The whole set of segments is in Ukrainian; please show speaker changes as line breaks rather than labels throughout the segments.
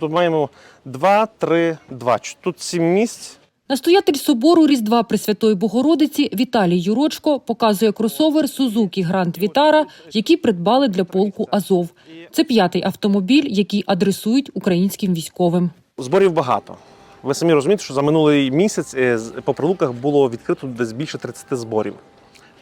Тобто маємо 2, 3, 2. Тут 7 місць.
Настоятель собору Різдва Пресвятої Богородиці Віталій Юрочко показує кросовер Сузукі Гранд Вітара, який придбали для полку Азов. Це п'ятий автомобіль, який адресують українським військовим.
Зборів багато. Ви самі розумієте, що за минулий місяць е, по прилуках було відкрито десь більше 30 зборів.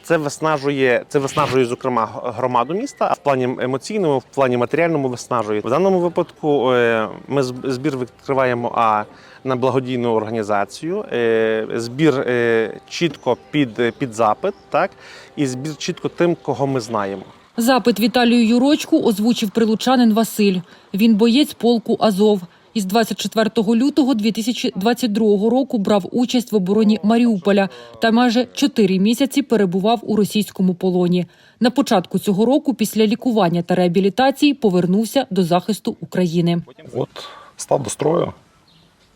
Це виснажує, це виснажує, зокрема, громаду міста, а в плані емоційному, в плані матеріальному виснажує. В даному випадку е, ми збір відкриваємо а на благодійну організацію. е, Збір е, чітко під, під запит, так, і збір чітко тим, кого ми знаємо.
Запит Віталію Юрочку озвучив прилучанин Василь. Він боєць полку Азов. Із 24 лютого 2022 року брав участь в обороні Маріуполя та майже чотири місяці перебував у російському полоні. На початку цього року, після лікування та реабілітації, повернувся до захисту України.
От став до строю.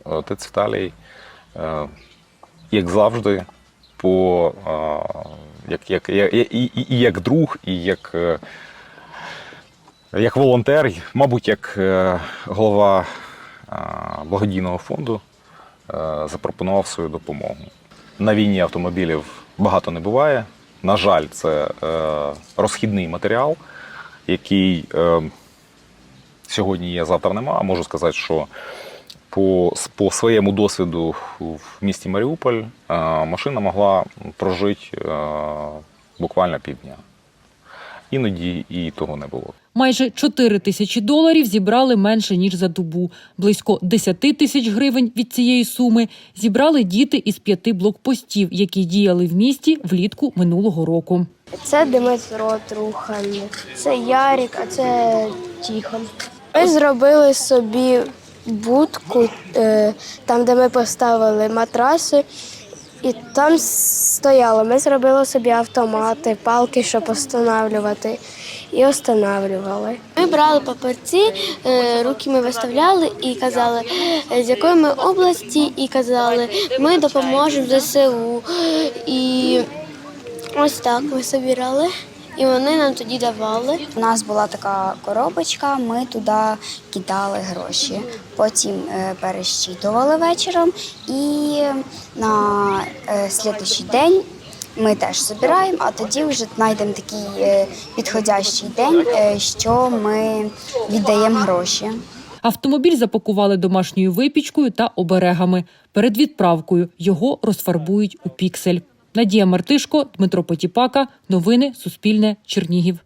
Е, Отець Віталій, е, як завжди, по, е, як, як, як, і, і, як друг, і як, як волонтер, мабуть, як голова благодійного фонду, е, запропонував свою допомогу. На війні автомобілів багато не буває. На жаль, це е, розхідний матеріал, який. Е, сьогодні є, завтра нема. Можу сказати, що по, по своєму досвіду в місті Маріуполь е, машина могла прожити е, буквально півдня. Іноді і того не було.
Майже 4 тисячі доларів зібрали менше ніж за добу. Близько 10 тисяч гривень від цієї суми зібрали діти із п'яти блокпостів, які діяли в місті влітку минулого року.
Це Дмитро Трухан, це Ярік, а це Тіхон. Ми зробили собі будку, е, там, де ми поставили матраси, і там стояло. Ми зробили собі автомати, палки, щоб останавлювати, і останавлювали. Ми брали папірці, е, руки ми виставляли і казали, е, з якої ми області, і казали, ми допоможемо ЗСУ. І Ось так ми собирали, і вони нам тоді давали.
У нас була така коробочка, ми туди кидали гроші. Потім е, пересчитували вечором, і на е, слідуючий день ми теж збираємо, а тоді вже знайдемо такий е, підходящий день, що ми віддаємо гроші.
Автомобіль запакували домашньою випічкою та оберегами. Перед відправкою його розфарбують у піксель. Надія Мартишко, Дмитро Потіпака. Новини Суспільне. Чернігів.